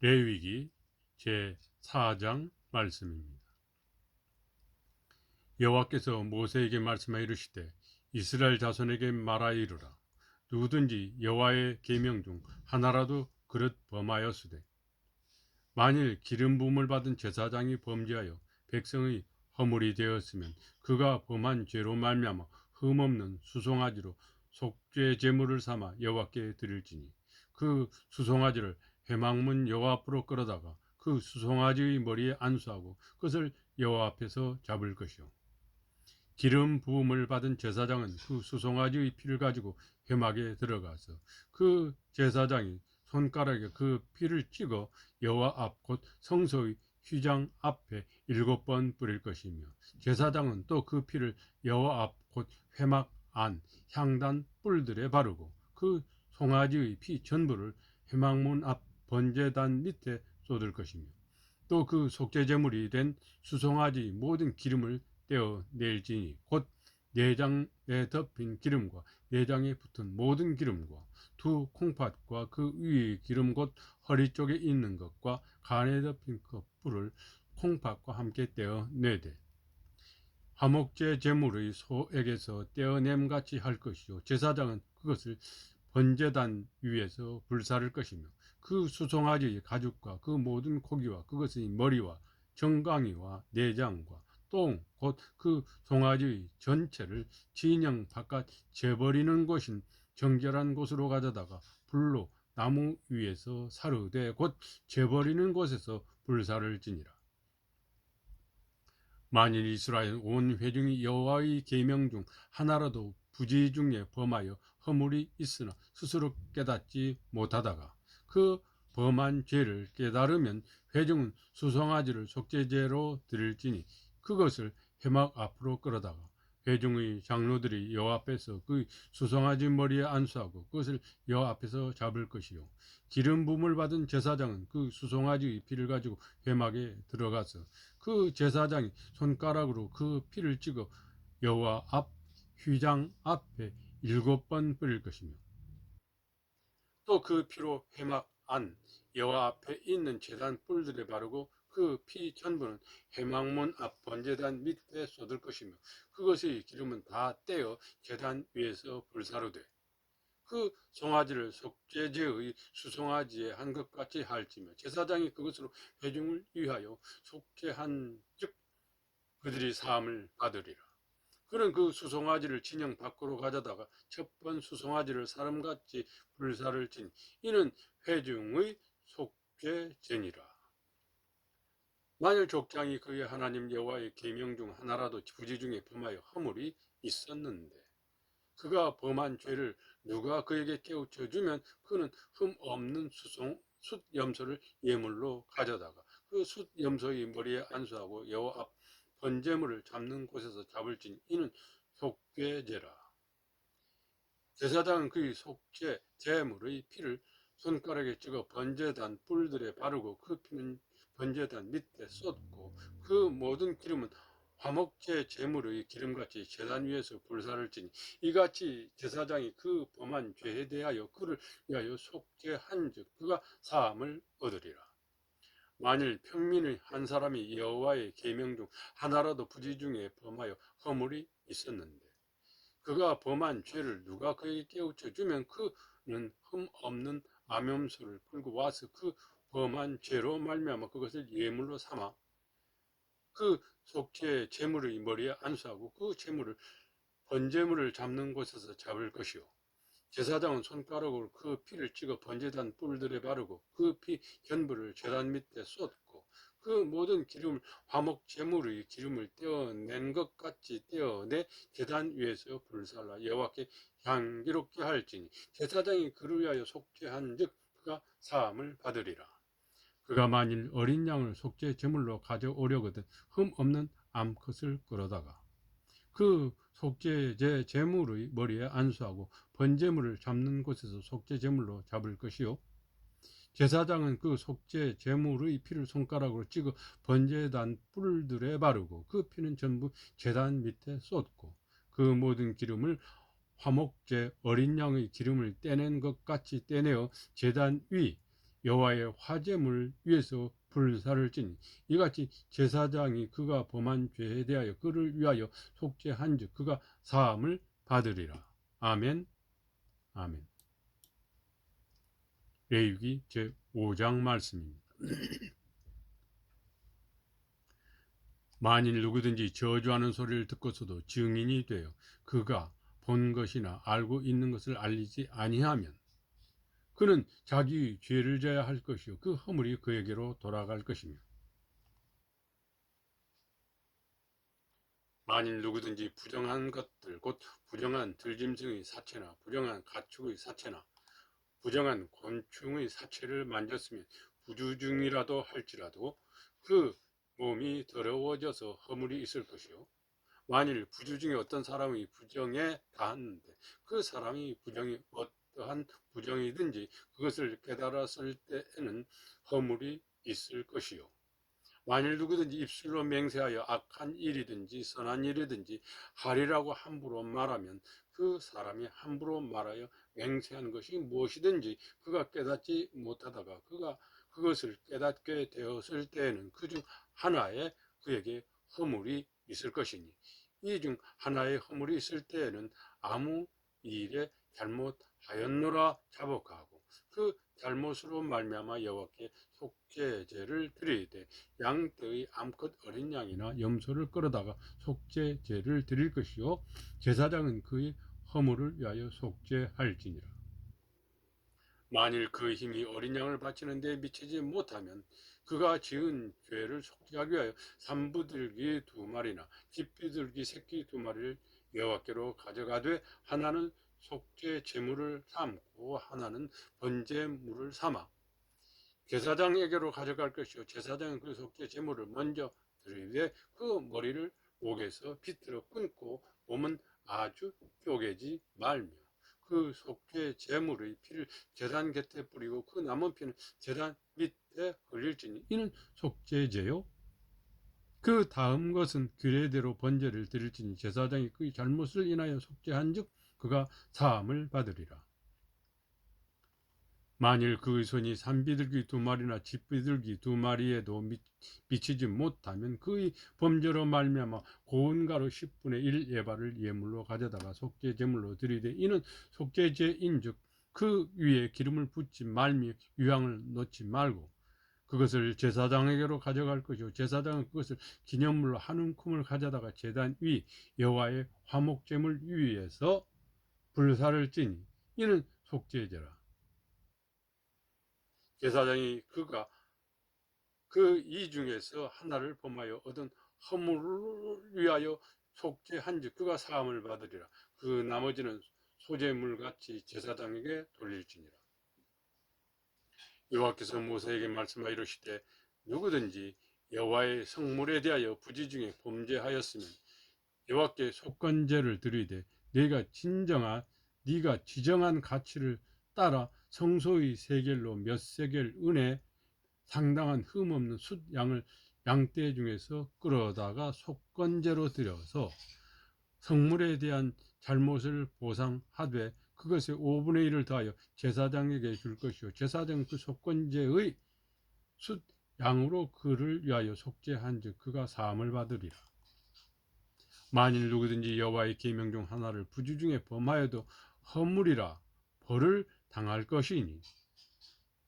레위기 제4장 말씀입니다. 여호와께서 모세에게 말씀하여 이르시되 이스라엘 자손에게 말하여 이르라 누구든지 여호와의 계명 중 하나라도 그릇 범하였으되 만일 기름 부음을 받은 제사장이 범죄하여 백성의 허물이 되었으면 그가 범한 죄로 말미암아 흠없는 수송아지로 속죄 제물을 삼아 여호와께 드릴지니 그 수송아지를 해망문 여호와 앞으로 끌어다가 그 수송아지의 머리에 안수하고 그것을 여호와 앞에서 잡을 것이요. 기름 부음을 받은 제사장은 그 수송아지의 피를 가지고 회막에 들어가서 그 제사장이 손가락에 그 피를 찍어 여호와 앞 곧 성소의 휘장 앞에 일곱 번 뿌릴 것이며 제사장은 또 그 피를 여호와 앞 곧 회막 안 향단 뿔들에 바르고 그 송아지의 피 전부를 회막문 앞 번제단 밑에 쏟을 것이며 또 그 속죄제물이 된 수송아지 모든 기름을 떼어 낼지니 곧 내장에 덮인 기름과 내장에 붙은 모든 기름과 두 콩팥과 그 위의 기름 곧 허리 쪽에 있는 것과 간에 덮인 그 뿔을 콩팥과 함께 떼어 내되 화목제 제물의 소에게서 떼어냄 같이 할 것이요 제사장은 그것을 번제단 위에서 불사를 것이며 그 수송아지의 가죽과 그 모든 고기와 그것의 머리와 정강이와 내장과 똥 곧 그 송아지의 전체를 진영 바깥 재버리는 곳인 정결한 곳으로 가져다가 불로 나무 위에서 사르되 곧 재버리는 곳에서 불사를 지니라. 만일 이스라엘 온 회중이 여호와의 계명 중 하나라도 부지 중에 범하여 허물이 있으나 스스로 깨닫지 못하다가 그 범한 죄를 깨달으면 회중은 수송아지를 속죄제로 드릴지니 그것을 해막 앞으로 끌어다가 회중의 장로들이 여호와 앞에서 그 수송아지 머리에 안수하고 그것을 여호와 앞에서 잡을 것이요. 기름 부음을 받은 제사장은 그 수송아지의 피를 가지고 회막에 들어가서 그 제사장이 손가락으로 그 피를 찍어 여호와 앞 휘장 앞에 일곱 번 뿌릴 것이며 또 그 피로 회막 안 여호와 앞에 있는 제단 뿔들에 바르고 그 피 전부는 해망문 앞 번제단 밑에 쏟을 것이며 그것의 기름은 다 떼어 제단 위에서 불사로 돼. 그 송아지를 속죄제의 수송아지에 한 것 같이 할지며 제사장이 그것으로 회중을 위하여 속죄한 즉 그들이 사함을 받으리라. 그는 그 수송아지를 진영 밖으로 가져다가 첫번 수송아지를 사람같이 불사를 친 이는 회중의 속죄제니라. 만일 족장이 그의 하나님 여호와의 계명 중 하나라도 부지 중에 범하여 허물이 있었는데 그가 범한 죄를 누가 그에게 깨우쳐 주면 그는 흠 없는 수송 숫 염소를 예물로 가져다가 그 숫 염소의 머리에 안수하고 여호와 앞 번제물을 잡는 곳에서 잡을진 이는 속죄제라. 제사장은 그의 속죄 제물의 피를 손가락에 찍어 번제단 뿔들에 바르고 그 피는 번제단 밑에 쏟고 그 모든 기름은 화목제 제물의 기름같이 제단 위에서 불사를 지니 이같이 제사장이 그 범한 죄에 대하여 그를 위하여 속죄한즉 그가 사함을 얻으리라. 만일 평민의 한 사람이 여호와의 계명 중 하나라도 부지 중에 범하여 허물이 있었는데 그가 범한 죄를 누가 그에게 깨우쳐 주면 그는 흠 없는 암염소를 끌고 와서 그 범한 죄로 말미암아 그것을 예물로 삼아 그 속죄 제물의 머리에 안수하고 그 제물을 번제물을 잡는 곳에서 잡을 것이요 제사장은 손가락으로 그 피를 찍어 번제단 뿔들에 바르고 그피 견부를 제단 밑에 쏟고 그 모든 기름을 화목 제물의 기름을 떼어낸 것 같이 떼어내 제단 위에서 불살라 여호와께 향기롭게 할지니 제사장이 그를 위하여 속죄한즉 그가 사함을 받으리라. 그가 만일 어린 양을 속죄 제물로 가져오려거든 흠 없는 암컷을 끌어다가 그 속죄제 제물의 머리에 안수하고 번제물을 잡는 곳에서 속죄 제물로 잡을 것이요. 제사장은 그 속죄 제물의 피를 손가락으로 찍어 번제단 뿔들에 바르고 그 피는 전부 제단 밑에 쏟고 그 모든 기름을 화목제 어린 양의 기름을 떼낸 것 같이 떼내어 제단 위 여호와의 화제물 위에서 불사를 지니 이같이 제사장이 그가 범한 죄에 대하여 그를 위하여 속죄한즉 그가 사함을 받으리라. 아멘. 아멘. 레위기 제 5장 말씀입니다. 만일 누구든지 저주하는 소리를 듣고서도 증인이 되어 그가 본 것이나 알고 있는 것을 알리지 아니하면 그는 자기 죄를 져야 할 것이요. 그 허물이 그에게로 돌아갈 것이며 만일 누구든지 부정한 것들 곧 부정한 들짐승의 사체나 부정한 가축의 사체나 부정한 곤충의 사체를 만졌으면 부주중이라도 할지라도 그 몸이 더러워져서 허물이 있을 것이요. 만일 부주 중에 어떤 사람이 부정에 닿았는데 그 사람이 부정이 어떠한 부정이든지 그것을 깨달았을 때에는 허물이 있을 것이요. 만일 누구든지 입술로 맹세하여 악한 일이든지 선한 일이든지 하리라고 함부로 말하면 그 사람이 함부로 말하여 맹세한 것이 무엇이든지 그가 깨닫지 못하다가 그가 그것을 깨닫게 되었을 때에는 그 중 하나에 그에게 허물이 있을 것이니 이 중 하나의 허물이 있을 때에는 아무 일에 잘못 하였노라 자복하고 그 잘못으로 말미암아 여호와께 속죄제를 드리되 양떼의 암컷 어린 양이나 염소를 끌어다가 속죄제를 드릴 것이요 제사장은 그의 허물을 위하여 속죄할지니라. 만일 그 힘이 어린 양을 바치는 데 미치지 못하면 그가 지은 죄를 속죄하기 위하여 산부들기 두 마리나 집비둘기 새끼 두 마리를 여호와께로 가져가되 하나는 속죄 제물을 삼고 하나는 번제물을 삼아 제사장에게로 가져갈 것이요. 제사장은 그 속죄 제물을 먼저 드리되 그 머리를 목에서 비틀어 끊고 몸은 아주 쪼개지 말며 그 속죄 제물의 피를 제단 곁에 뿌리고 그 남은 피는 제단 밑에 흘릴지니 이는 속죄제요? 그 다음 것은 규례대로 번제를 드릴지니 제사장이 그의 잘못을 인하여 속죄한즉 그가 사함을 받으리라. 만일 그의 손이 산비둘기 두 마리나 집비둘기 두 마리에도 미, 미치지 못하면 그의 범죄로 말미암아 고운 가루 10분의 1 예발을 예물로 가져다가 속죄 제물로 드리되 이는 속죄제인즉 그 위에 기름을 붓지 말며 유향을 넣지 말고 그것을 제사장에게로 가져갈 것이요. 제사장은 그것을 기념물로 한 움큼을 가져다가 제단 위 여호와의 화목 제물 위에서 불사를 찌니 이는 속죄제라 제사장이 그가 그 이 중에서 하나를 범하여 얻은 허물을 위하여 속죄한즉 그가 사함을 받으리라. 그 나머지는 소재물같이 제사장에게 돌릴지니라. 여호와께서 모세에게 말씀하여 이르시되 누구든지 여호와의 성물에 대하여 부지 중에 범죄하였으면 여호와께 속건제를 드리되 네가 진정한 네가 지정한 가치를 따라 성소의 세겔로 몇 세겔 은에 상당한 흠없는 숫 양을 양떼 중에서 끌어다가 속건제로 들여서 성물에 대한 잘못을 보상하되 그것의 5분의 1을 더하여 제사장에게 줄 것이요 제사장 그 속건제의 숫 양으로 그를 위하여 속죄한즉 그가 사함을 받으리라. 만일 누구든지 여호와의 계명 중 하나를 부주 중에 범하여도 허물이라 벌을 당할 것이니.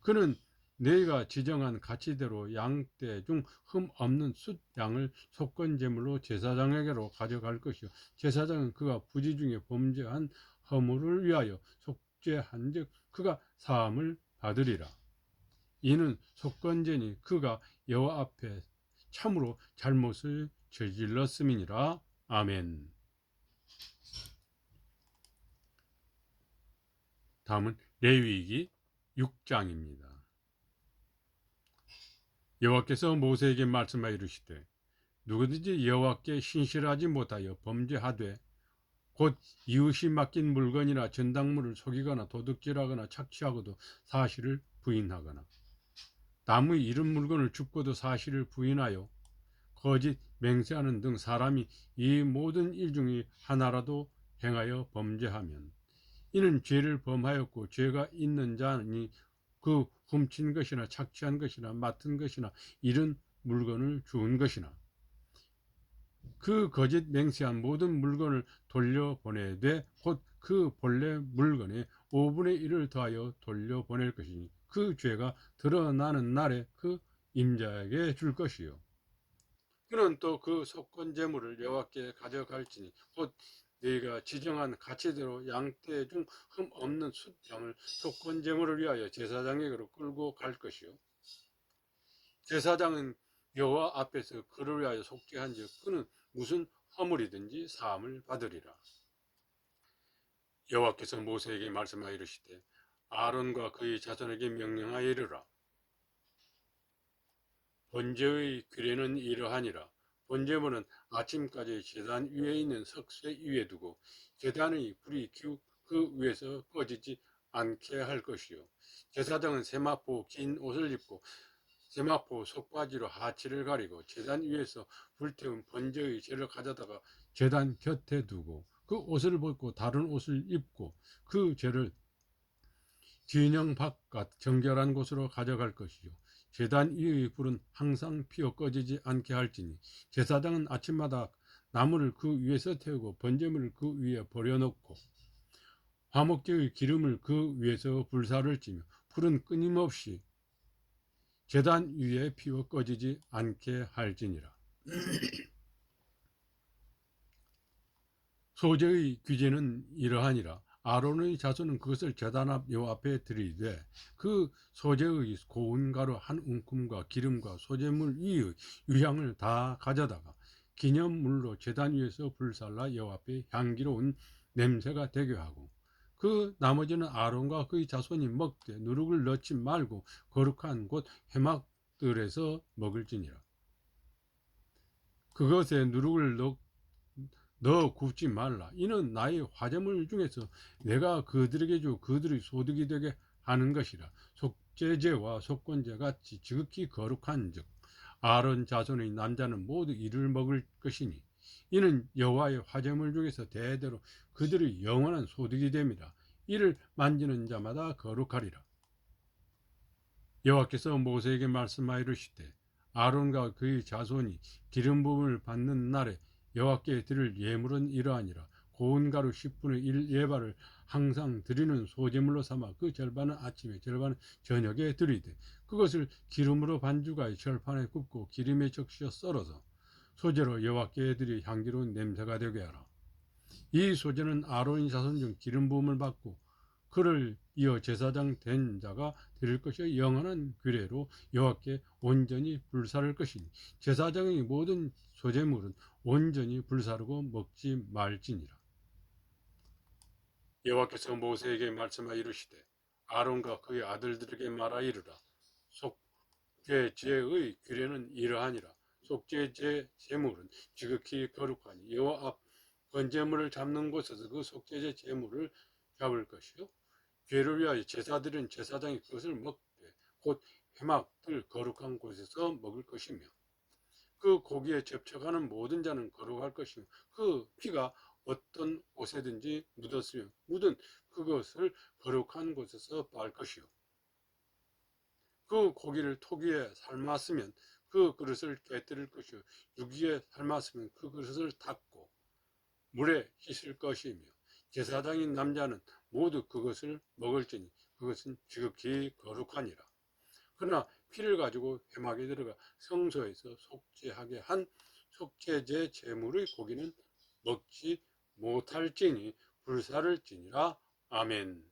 그는 내가 지정한 가치대로 양떼 중 흠 없는 숫 양을 속건 제물로 제사장에게로 가져갈 것이요. 제사장은 그가 부지 중에 범죄한 허물을 위하여 속죄한즉 그가 사함을 받으리라. 이는 속건제니 그가 여호와 앞에 참으로 잘못을 저질렀음이니라 아멘 다음은 레위기 6장입니다. 여호와께서 모세에게 말씀하여 이르시되 누구든지 여호와께 신실하지 못하여 범죄하되 곧 이웃이 맡긴 물건이나 전당물을 속이거나 도둑질하거나 착취하고도 사실을 부인하거나 남의 이런 물건을 줍고도 사실을 부인하여 거짓 맹세하는 등 사람이 이 모든 일 중에 하나라도 행하여 범죄하면 이는 죄를 범하였고 죄가 있는 자니 그 훔친 것이나 착취한 것이나 맡은 것이나 이런 물건을 주운 것이나 그 거짓 맹세한 모든 물건을 돌려보내되 곧 그 본래 물건의 5분의 1을 더하여 돌려보낼 것이니 그 죄가 드러나는 날에 그 임자에게 줄 것이요. 그는 또 그 속건 재물을 여호와께 가져갈지니 곧 네가 지정한 가치대로 양떼 중 흠 없는 숫양을 속건 재물을 위하여 제사장에게로 끌고 갈 것이요. 제사장은 여호와 앞에서 그를 위하여 속죄한즉 그는 무슨 허물이든지 사함을 받으리라. 여호와께서 모세에게 말씀하여 이르시되 아론과 그의 자손에게 명령하여 이르라. 번제의 규례는 이러하니라. 번제물은 아침까지 제단 위에 있는 석쇠 위에 두고 제단의 불이 그 위에서 꺼지지 않게 할 것이요. 제사장은 세마포 긴 옷을 입고 세마포 속바지로 하치를 가리고 제단 위에서 불태운 번제의 재를 가져다가 제단 곁에 두고 그 옷을 벗고 다른 옷을 입고 그 재를 진영 바깥 정결한 곳으로 가져갈 것이요. 제단 위의 불은 항상 피어 꺼지지 않게 할지니 제사장은 아침마다 나무를 그 위에서 태우고 번제물을 그 위에 버려놓고 화목제의 기름을 그 위에서 불사를 찌며 불은 끊임없이 제단 위에 피어 꺼지지 않게 할지니라. 소재의 규제는 이러하니라. 아론의 자손은 그것을 제단 앞 여호와 앞에 드리되 그 소재의 고운 가루 한 움큼과 기름과 소재물 위의 유향을 다 가져다가 기념물로 제단 위에서 불살라 여호와 앞에 향기로운 냄새가 되게 하고 그 나머지는 아론과 그의 자손이 먹되 누룩을 넣지 말고 거룩한 곳 해막들에서 먹을지니라. 그것에 누룩을 넣, 넣 어 굽지 말라. 이는 나의 화재물 중에서 내가 그들에게 주 그들의 소득이 되게 하는 것이라. 속죄제와 속건제 같이 지극히 거룩한 즉 아론 자손의 남자는 모두 이를 먹을 것이니 이는 여호와의 화재물 중에서 대대로 그들의 영원한 소득이 됨이라. 이를 만지는 자마다 거룩하리라. 여호와께서 모세에게 말씀하여 이르시되 아론과 그의 자손이 기름 부음을 받는 날에 여호와께 드릴 예물은 이러하니라. 고운 가루 10분의 1 예발을 항상 드리는 소재물로 삼아 그 절반은 아침에 절반은 저녁에 드리되 그것을 기름으로 반죽하여 절판에 굽고 기름에 적셔 썰어서 소재로 여호와께 드리 향기로운 냄새가 되게 하라. 이 소재는 아론의 자손 중 기름 부음을 받고 그를 이어 제사장 된 자가 드릴 것이 영원한 규례로 여호와께 온전히 불사를 것이니 제사장의 모든 소재물은 온전히 불사르고 먹지 말지니라. 여호와께서 모세에게 말씀하여 이르시되 아론과 그의 아들들에게 말하 이르라. 속죄제의 규례는 이러하니라. 속죄제 제물은 지극히 거룩하니 여호와 앞 번제물을 잡는 곳에서 그 속죄제 제물을 잡을 것이요. 죄를 위하여 제사들은 제사장이 그것을 먹되 곧 해막들 거룩한 곳에서 먹을 것이며 그 고기에 접촉하는 모든 자는 거룩할 것이며 그 피가 어떤 옷에든지 묻었으며 묻은 그것을 거룩한 곳에서 빨 것이요 그 고기를 토 위에 삶았으면 그 그릇을 깨뜨릴 것이요 유기에 삶았으면 그 그릇을 닦고 물에 씻을 것이며 제사장인 남자는 모두 그것을 먹을지니 그것은 지극히 거룩하니라. 그러나 피를 가지고 회막에 들어가 성소에서 속죄하게 한 속죄제 제물의 고기는 먹지 못할지니 불사를지니라. 아멘.